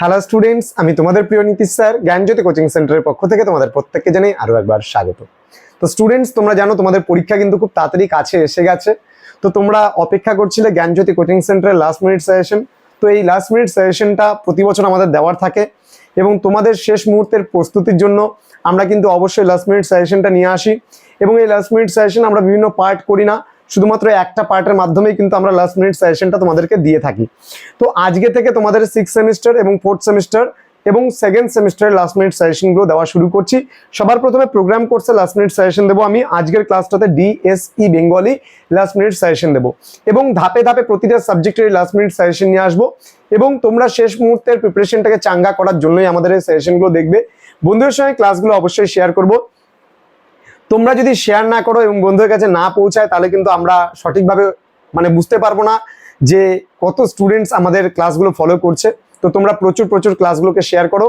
Hello students আমি তোমাদের প্রিয় নীতিশ স্যার, জ্ঞানজ্যোতি কোচিং সেন্টারের পক্ষ থেকে তোমাদের প্রত্যেককে জানাই আরও একবার স্বাগত। তো স্টুডেন্টস তোমরা জানো তোমাদের পরীক্ষা কিন্তু খুব তাড়াতাড়ি কাছে এসে গেছে। তো তোমরা অপেক্ষা করছিলে জ্ঞানজ্যোতি কোচিং সেন্টারের লাস্ট মিনিট সাজেশন তো এই লাস্ট মিনিট সাজেশনটা প্রতি বছর আমাদের দেওয়ার থাকে এবং তোমাদের শেষ মুহূর্তের প্রস্তুতির জন্য আমরা কিন্তু অবশ্যই লাস্ট মিনিট সাজেশনটা নিয়ে আসি। এবং এই লাস্ট মিনিট সাজেশন আমরা বিভিন্ন পার্ট করি না। শুধুমাত্র একটা পার্টের মাধ্যমেই কিন্তু আমরা লাস্ট মিনিট সাজেশনটা তোমাদেরকে দিয়ে থাকি। তো আজকে থেকে তোমাদের সিক্স সেমিস্টার এবং ফোর্থ সেমিস্টার এবং সেকেন্ড সেমিস্টারের লাস্ট মিনিট সাজেশনগুলো দেওয়া শুরু করছি। সবার প্রথমে প্রোগ্রাম কোর্সে লাস্ট মিনিট সাজেশন দেবো আমি। আজকের ক্লাসটাতে DSE Bengali last minute suggestion দেবো। এবং ধাপে ধাপে প্রতিটা সাবজেক্টের লাস্ট মিনিট সাজেশন নিয়ে আসব। এবং তোমরা শেষ মুহূর্তের প্রিপারেশনটাকে চাঙ্গা করার জন্যই আমাদের এই সাজেশনগুলো দেখবে। বন্ধুদের সঙ্গে ক্লাসগুলো অবশ্যই শেয়ার করব। তোমরা যদি শেয়ার না করো এবং বন্ধুদের কাছে না পৌঁছায়, তাহলে কিন্তু আমরা সঠিকভাবে মানে বুঝতে পারব না যে কত স্টুডেন্টস আমাদের ক্লাসগুলো ফলো করছে। তো তোমরা প্রচুর প্রচুর ক্লাসগুলোকে শেয়ার করো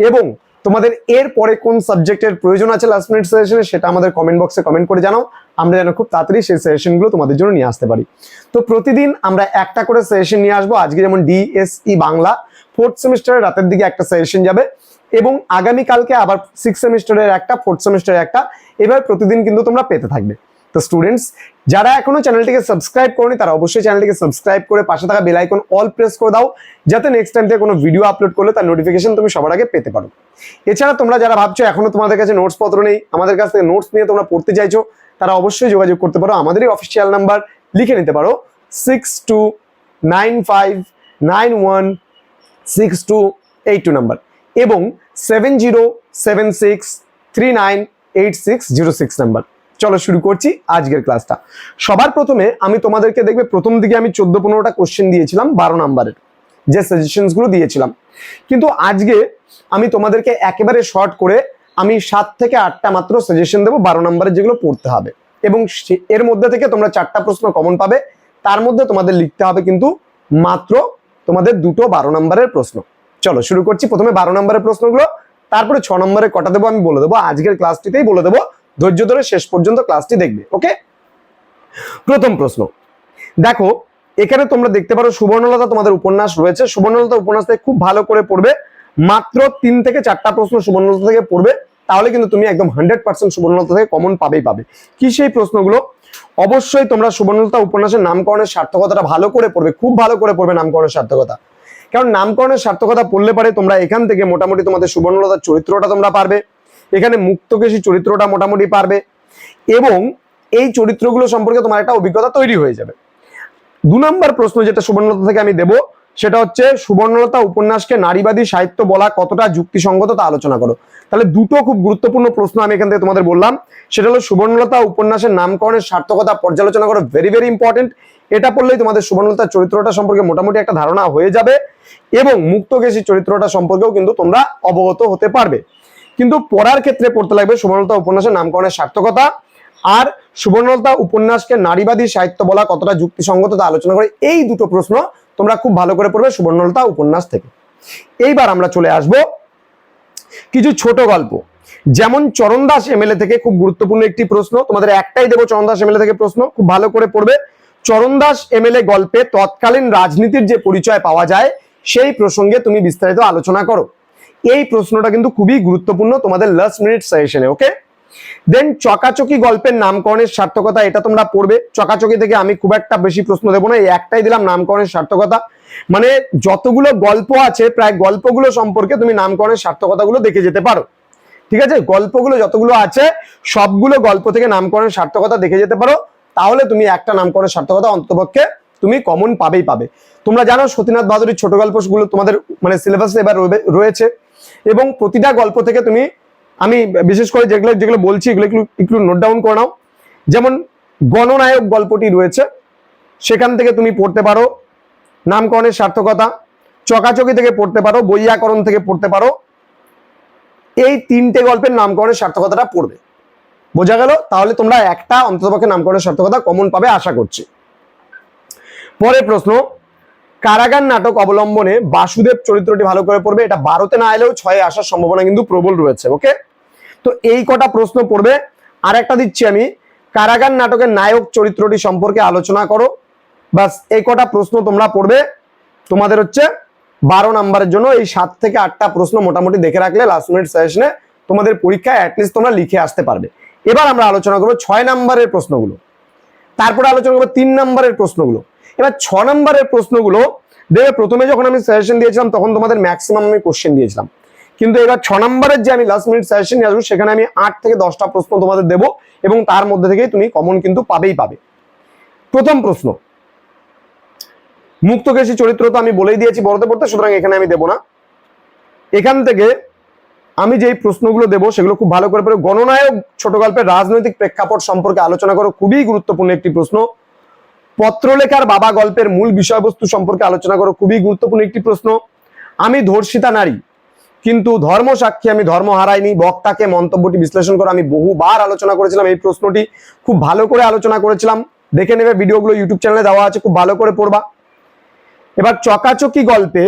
এবং তোমাদের এর পরে কোন সাবজেক্টের প্রয়োজন আছে লাস্ট মিনিট সেশনে সেটা আমাদের কমেন্ট বক্সে কমেন্ট করে জানাও। আমরা যেন খুব তাড়াতাড়ি সেই সেশনগুলো তোমাদের জন্য নিয়ে আসতে পারি। তো প্রতিদিন আমরা একটা করে সেশন নিয়ে আসব। আজকে যেমন ডিএসই বাংলা ফোর্থ সেমিস্টারের রাতের দিকে একটা সেশন যাবে। এবং আগামীকালকে আবার সিক্স সেমিস্টারের একটা ফোর্থ সেমিস্টারের একটা এভাবে প্রতিদিন কিন্তু তোমরা পেতে থাকবে। তো স্টুডেন্টস যারা এখনও চ্যানেলটিকে সাবস্ক্রাইব করনি, তারা অবশ্যই চ্যানেলটিকে সাবস্ক্রাইব করে পাশে থাকা বেল আইকন অল প্রেস করে দাও, যাতে নেক্সট টাইম থেকে কোনো ভিডিও আপলোড করলে তার নোটিফিকেশন তুমি সবার আগে পেতে পারো। এছাড়া তোমরা যারা ভাবছ এখনও তোমাদের কাছে নোটস পত্র নেই, আমাদের কাছ থেকে নোটস নিয়ে তোমরা পড়তে চাইছো, তারা অবশ্যই যোগাযোগ করতে পারো। আমাদেরই অফিসিয়াল নাম্বার লিখে নিতে পারো six two nine five nine one six two eight two number এবং seven zero seven six three nine eight six zero six number চলো শুরু করছি আজকের ক্লাসটা সবার প্রথমে আমি তোমাদেরকে দেখবে প্রথম দিকে আমি চোদ্দ পনেরোটা কোশ্চেন দিয়েছিলাম, বারো নাম্বারের যে সাজেশনসগুলো দিয়েছিলাম। কিন্তু আজকে আমি তোমাদেরকে একেবারে শর্ট করে আমি সাত থেকে আটটা মাত্র সাজেশন দেবো, বারো নাম্বারের যেগুলো পড়তে হবে। এবং এর মধ্যে থেকে তোমরা চারটা প্রশ্ন কমন পাবে। তার মধ্যে তোমাদের লিখতে হবে কিন্তু মাত্র তোমাদের দুটো বারো নাম্বারের প্রশ্ন। চলো, শুরু করছি প্রথমে বারো নম্বরের প্রশ্নগুলো। তারপরে ছ নম্বরে কটা দেবো আমি বলে দেবো। আজকের ক্লাসটিতেই বলে দেবো। ধৈর্য ধরে শেষ পর্যন্ত ক্লাসটি দেখবে ওকে প্রথম প্রশ্ন। দেখো, এখানে তোমরা দেখতে পারো সুবর্ণলতা তোমাদের উপন্যাস রয়েছে। সুবর্ণলতা উপন্যাস থেকে খুব ভালো করে পড়বে। মাত্র তিন থেকে চারটা প্রশ্ন সুবর্ণলতা থেকে পড়বে। তাহলে কিন্তু তুমি একদম হান্ড্রেড পার্সেন্ট সুবর্ণলতা থেকে কমন পাবেই পাবে। কি সেই প্রশ্নগুলো? অবশ্যই তোমরা সুবর্ণলতা উপন্যাসের নামকরণের সার্থকতাটা ভালো করে পড়বে। খুব ভালো করে পড়বে নামকরণের সার্থকতা। কারণ নামকরণের সার্থকতা পড়লে পারে তোমরা এখান থেকে মোটামুটি তোমাদের সুবর্ণলতার চরিত্রটা তোমরা পারবে। এখানে মুক্তকেশী চরিত্রটা মোটামুটি পারবে এবং এই চরিত্রগুলো সম্পর্কে তোমার একটা অভিজ্ঞতা তৈরি হয়ে যাবে। দু নম্বর প্রশ্ন যেটা সুবর্ণলতা থেকে আমি দেব, সেটা হচ্ছে সুবর্ণলতা উপন্যাসকে নারীবাদী সাহিত্য বলা কতটা যুক্তিসঙ্গত তা আলোচনা করো। তাহলে দুটো খুব গুরুত্বপূর্ণ প্রশ্ন আমি এখান থেকে তোমাদের বললাম। সেটা হলো সুবর্ণলতা উপন্যাসের নামকরণের সার্থকতা পর্যালোচনা করো ভেরি ভেরি ইম্পর্টেন্ট এটা পড়লেই তোমাদের সুবর্ণলতার চরিত্রটা সম্পর্কে মোটামুটি একটা ধারণা হয়ে যাবে। এবং মুক্তকেশী চরিত্রটা সম্পর্কেও কিন্তু তোমরা অবগত হতে পারবে। কিন্তু পড়ার ক্ষেত্রে পড়তে লাগবে সুবর্ণলতা উপন্যাসের নামকরণের সার্থকতা আর সুবর্ণলতা উপন্যাসকে নারীবাদী সাহিত্য বলা কতটা যুক্তিসঙ্গত তা আলোচনা করে এই দুটো প্রশ্ন তোমরা খুব ভালো করে পড়বে সুবর্ণলতা উপন্যাস থেকে। এইবার আমরা চলে আসব কিছু ছোট গল্প। যেমন চরণদাস এমএলএ থেকে খুব গুরুত্বপূর্ণ একটি প্রশ্ন, তোমাদের একটাই দেবো চরণদাস এমএলএ থেকে প্রশ্ন, খুব ভালো করে পড়বে। চরণ দাস এমএলএ গল্পে তৎকালীন রাজনীতির যে পরিচয় পাওয়া যায় সেই প্রসঙ্গে তুমি বিস্তারিত আলোচনা করো। এই প্রশ্নটা কিন্তু খুবই গুরুত্বপূর্ণ তোমাদের লাস্ট মিনিট সাজেশনে ওকে দেন চকাচকি গল্পের নামকরণের সার্থকতা, এটা তোমরা পড়বে। চকাচকি থেকে আমি খুব একটা বেশি প্রশ্ন দেবো না, এই একটাই দিলাম নামকরণের সার্থকতা। মানে যতগুলো গল্প আছে, প্রায় গল্পগুলো সম্পর্কে তুমি নামকরণের সার্থকতাগুলো দেখে যেতে পারো। ঠিক আছে? গল্পগুলো যতগুলো আছে, সবগুলো গল্প থেকে নামকরণের সার্থকতা দেখে যেতে পারো। তাহলে তুমি একটা নামকরণের সার্থকতা অন্তপক্ষে তুমি কমন পাবেই পাবে। তোমরা জানো সতীনাথ বাদুরীর ছোট গল্পগুলো তোমাদের মানে সিলেবাসে এবার রয়েছে এবং প্রতিটা গল্প থেকে তুমি, আমি বিশেষ করে যেগুলো যেগুলো বলছি এগুলো একটু একটু নোট ডাউন করে নাও। যেমন গণনায়ক গল্পটি রয়েছে, সেখান থেকে তুমি পড়তে পারো নামকরণের সার্থকতা, চকাচকি থেকে পড়তে পারো বৈয়াকরণ থেকে পড়তে পারো, এই তিনটে গল্পের নামকরণের সার্থকতাটা পড়বে। বোঝা গেল? তাহলে তোমরা একটা অন্ততপক্ষে নামকরণের সার্থকতা কমন পাবে, আশা করছি। পরের প্রশ্ন, কারাগার নাটক অবলম্বনে বাসুদেব চরিত্রটি ভালো করে পড়বে, এটা বারোতে না এলেও ছয়ে আসার সম্ভাবনা কিন্তু প্রবল রয়েছে ওকে তো এই কটা প্রশ্ন পড়বে। আর একটা দিচ্ছি আমি, কারাগার নাটকের নায়ক চরিত্রটি সম্পর্কে আলোচনা করো। বাস এই কটা প্রশ্ন তোমরা পড়বে। তোমাদের হচ্ছে বারো নাম্বারের জন্য এই সাত থেকে আটটা প্রশ্ন মোটামুটি দেখে রাখলে লাস্ট মিনিট সেশনে তোমাদের পরীক্ষায় অ্যাটলিস্ট তোমরা লিখে আসতে পারবে। এবার আমরা আলোচনা করব ছয় নাম্বারের প্রশ্নগুলো। তারপরে আলোচনা করব তিন নাম্বারের প্রশ্নগুলো। এবার ছ নাম্বারের প্রশ্নগুলো, দেখবে প্রথমে যখন আমি সাজেশন দিয়েছিলাম, তখন তোমাদের ম্যাক্সিমাম আমি কোশ্চেন দিয়েছিলাম। কিন্তু এবার ছ নম্বরের যে আমি লাস্ট মিনিট সাজেশন নিয়ে আসব, সেখানে আমি আট থেকে দশটা প্রশ্ন তোমাদের দেবো এবং তার মধ্যে থেকেই তুমি কমন কিন্তু পাবেই পাবে। প্রথম প্রশ্ন মুক্তকেশী চরিত্র তো আমি বলেই দিয়েছি বড়তে পড়তে সুতরাং এখানে আমি দেবো না। এখান থেকে আমি যেই প্রশ্নগুলো দেবো, সেগুলো খুব ভালো করে পড়ে, গণনায়ক ছোট গল্পের রাজনৈতিক প্রেক্ষাপট সম্পর্কে আলোচনা করো, খুবই গুরুত্বপূর্ণ একটি প্রশ্ন। পত্রলেখার বাবা গল্পের মূল বিষয়বস্তু সম্পর্কে আলোচনা করো খুবই গুরুত্বপূর্ণ একটি প্রশ্ন। আমি ধর্ষিতা নারী, কিন্তু ধর্ম সাক্ষী আমি ধর্ম হারাইনি, বক্তাকে মন্তব্যটি বিশ্লেষণ করে আমি বহুবার আলোচনা করেছিলাম, এই প্রশ্নটি খুব ভালো করে আলোচনা করেছিলাম। দেখে নেবে, ভিডিওগুলো ইউটিউব চ্যানেলে দেওয়া আছে, খুব ভালো করে পড়বা। এবার চকাচকি গল্পে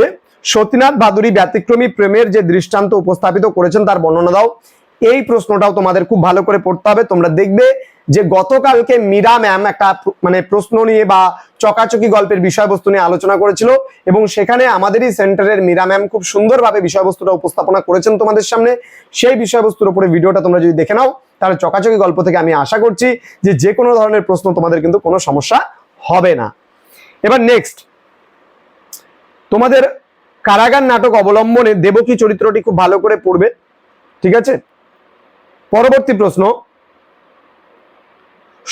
সতীনাথ বাদুরী ব্যতিক্রমী প্রেমের যে দৃষ্টান্ত উপস্থাপিত করেছেন তার বর্ণনা দাও। এই প্রশ্নটাও তোমাদের খুব ভালো করে পড়তে হবে, তোমরা দেখবে যে গতকালকে মীরা ম্যাম একটা মানে প্রশ্ন নিয়ে বা চকাচকি গল্পের বিষয়বস্তু নিয়ে আলোচনা করেছিল এবং সেখানে আমাদেরই সেন্টারের মীরা ম্যাম খুব সুন্দরভাবে বিষয়বস্তুটা উপস্থাপনা করেছেন তোমাদের সামনে। সেই বিষয়বস্তুর উপরে ভিডিওটা তোমরা যদি দেখে নাও, তাহলে চকাচকি গল্প থেকে আমি আশা করছি যে যে কোনো ধরনের প্রশ্ন তোমাদের কিন্তু কোনো সমস্যা হবে না। এবার নেক্সট তোমাদের কারাগার নাটক অবলম্বনে দেবকী চরিত্রটি খুব ভালো করে পড়বে, ঠিক আছে? পরবর্তী প্রশ্ন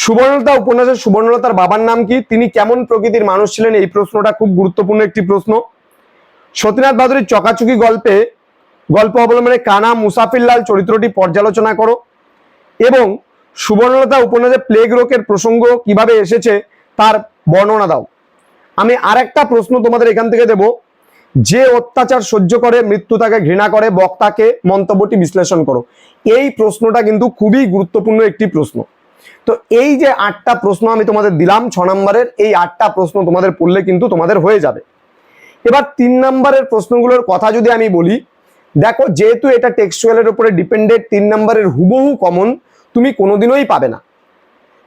সুবর্ণলতা উপন্যাসের সুবর্ণলতার বাবার নাম কি? তিনি কেমন প্রকৃতির মানুষ ছিলেন? এই প্রশ্নটা খুব গুরুত্বপূর্ণ একটি প্রশ্ন। সতীনাথ বাদুরীর চকাচুকি গল্পে গল্প অবলম্বনে কানা মুসাফিরলাল চরিত্রটি পর্যালোচনা করো এবং সুবর্ণলতা উপন্যাসে প্লেগ রোগের প্রসঙ্গ কীভাবে এসেছে তার বর্ণনা দাও। আমি আরেকটা প্রশ্ন তোমাদের এখান থেকে দেব। যে অত্যাচার সহ্য করে, মৃত্যু তাকে ঘৃণা করে, বক্তাকে মন্তব্যটি বিশ্লেষণ করো। এই প্রশ্নটা কিন্তু খুবই গুরুত্বপূর্ণ একটি প্রশ্ন। তো এই যে আটটা প্রশ্ন আমি তোমাদের দিলাম, ছ নম্বরের, এই আটটা প্রশ্ন তোমাদের পড়লে কিন্তু তোমাদের হয়ে যাবে। এবার তিন নম্বরের প্রশ্নগুলোর কথা যদি আমি বলি, দেখো যেহেতু এটা টেক্সচুয়ালের উপরে ডিপেন্ডেড তিন নম্বরের হুবহু কমন তুমি কোনোদিনই পাবে না।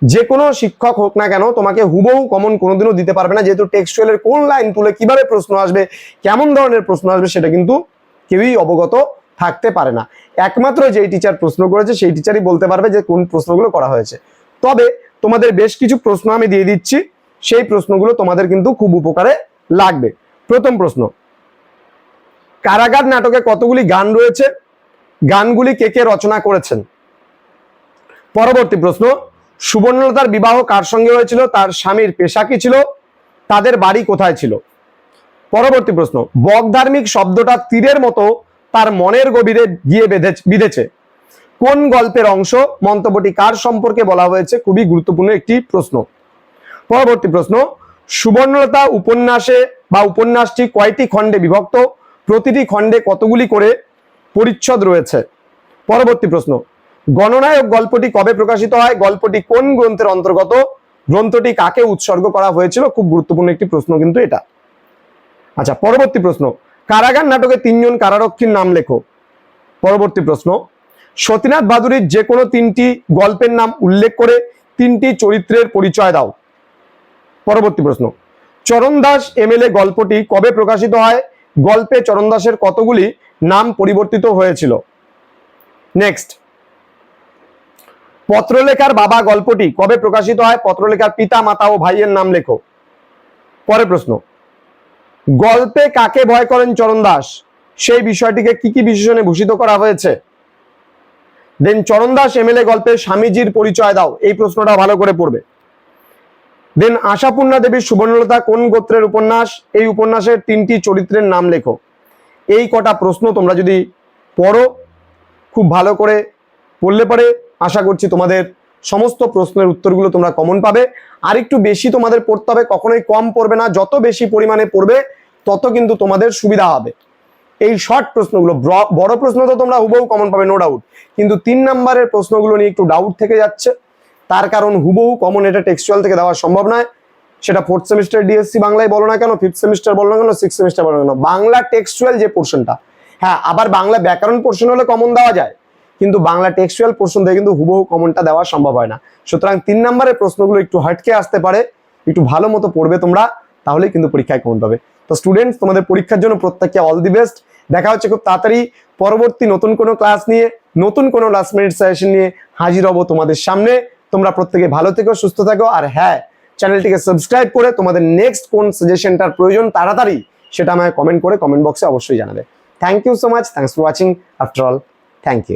যে কোনো শিক্ষক হোক না কেন, তোমাকে হুবহু কমন কোনোদিনও দিতে পারবে না। যেহেতু টেক্সচুয়ালের কোন লাইন তুলে কীভাবে প্রশ্ন আসবে, কেমন ধরনের প্রশ্ন আসবে, সেটা কিন্তু কেউই অবগত থাকতে পারে না। একমাত্র যেই টিচার প্রশ্ন করেছে, সেই টিচারই বলতে পারবে যে কোন প্রশ্নগুলো করা হয়েছে। তবে তোমাদের বেশ কিছু প্রশ্ন আমি দিয়ে দিচ্ছি। সেই প্রশ্নগুলো তোমাদের কিন্তু খুব উপকারে লাগবে। প্রথম প্রশ্ন, কারাগার নাটকে কতগুলি গান রয়েছে? গানগুলি কে কে রচনা করেছেন? পরবর্তী প্রশ্ন সুবর্ণলতার বিবাহ কার সঙ্গে হয়েছিল? তার স্বামীর পেশা কি ছিল? তাদের বাড়ি কোথায় ছিল? পরবর্তী প্রশ্ন বকধার্মিক শব্দটা তীরের মতো তার মনের গভীরে গিয়ে বেঁধে বিঁধেছে। কোন গল্পের অংশ, মন্তব্যটি কার সম্পর্কে বলা হয়েছে, খুবই গুরুত্বপূর্ণ একটি প্রশ্ন। পরবর্তী প্রশ্ন, সুবর্ণলতা উপন্যাসে বা উপন্যাসটি কয়টি খণ্ডে বিভক্ত? প্রতিটি খণ্ডে কতগুলি করে পরিচ্ছদ রয়েছে? পরবর্তী প্রশ্ন, গণনায়ক গল্পটি কবে প্রকাশিত হয়? গল্পটি কোন গ্রন্থের অন্তর্গত? গ্রন্থটি কাকে উৎসর্গ করা হয়েছিল? খুব গুরুত্বপূর্ণ একটি প্রশ্ন কিন্তু এটা। আচ্ছা পরবর্তী প্রশ্ন কারাগার নাটকে তিনজন কারারক্ষীর নাম লেখো। পরবর্তী প্রশ্ন, সতীনাথ বাদুরীর যে কোনো তিনটি গল্পের নাম উল্লেখ করে তিনটি চরিত্রের পরিচয় দাও। পরবর্তী প্রশ্ন, চরণ দাস এমএলএ গল্পটি কবে প্রকাশিত হয়? গল্পে চরণ দাসের কতগুলি নাম পরিবর্তিত হয়েছিল? নেক্সট, পত্রলেখার বাবা গল্পটি কবে প্রকাশিত হয়? পত্রলেখার পিতা, মাতা ও ভাইয়ের নাম লেখো। পরে প্রশ্ন গল্পে কাকে ভয় করেন চরণ দাস? সেই বিষয়টিকে কি কি বিশেষণে ভূষিত করা হয়েছে? দেন চরণ দাস এমএলএ গল্পে স্বামীজির পরিচয় দাও, এই প্রশ্নটা ভালো করে পড়বে। দেন আশাপূর্ণা দেবীর সুবর্ণলতা কোন গোত্রের উপন্যাস? এই উপন্যাসের তিনটি চরিত্রের নাম লেখো। এই কটা প্রশ্ন তোমরা যদি পড়ো, খুব ভালো করে পড়লে পরে আশা করছি তোমাদের সমস্ত প্রশ্নের উত্তরগুলো তোমরা কমন পাবে। আর একটু বেশি তোমাদের পড়তে হবে, কখনোই কম পড়বে না। যত বেশি পরিমাণে পড়বে, তত কিন্তু তোমাদের সুবিধা হবে। এই শর্ট প্রশ্নগুলো বড় প্রশ্ন তো তোমরা হুবহু কমন পাবে নো ডাউট কিন্তু তিন নম্বরের প্রশ্নগুলো নিয়ে একটু ডাউট থেকে যাচ্ছে। তার কারণ হুবহু কমন এটা টেক্সচুয়াল থেকে দেওয়া সম্ভব নয়। সেটা ফোর্থ সেমিস্টার ডিএসসি বাংলায় বলো না কেন ফিফথ সেমিস্টার বলো না কেন সিক্স সেমিস্টার বলো না কেন। বাংলা টেক্সচুয়াল যে পোর্শনটা হ্যাঁ আবার বাংলা ব্যাকরণ পোর্শন হলে কমন দেওয়া যায়। কিন্তু বাংলা টেক্সচুয়াল পোর্শন থেকে কিন্তু হুবহু কমনটা দেওয়া সম্ভব হয় না। সুতরাং তিন নম্বরের প্রশ্নগুলো একটু হাটকে আসতে পারে, একটু ভালো মতো পড়বে তোমরা, তাহলেই কিন্তু পরীক্ষায় কমন পাবে। তো স্টুডেন্টস তোমাদের পরীক্ষার জন্য প্রত্যেককে অল দি বেস্ট দেখা হচ্ছে খুব তাড়াতাড়ি পরবর্তী নতুন কোনো ক্লাস নিয়ে, নতুন কোনো লাস্ট মিনিট সাজেশন নিয়ে হাজির হব তোমাদের সামনে। তোমরা প্রত্যেকে ভালো থেকো, সুস্থ থাকো, আর হ্যাঁ চ্যানেলটিকে সাবস্ক্রাইব করে তোমাদের নেক্সট কোন সাজেশনটার প্রয়োজন তাড়াতাড়ি সেটা আমায় কমেন্ট করে কমেন্ট বক্সে অবশ্যই জানাবে। Thank you so much thanks for watching after all thank you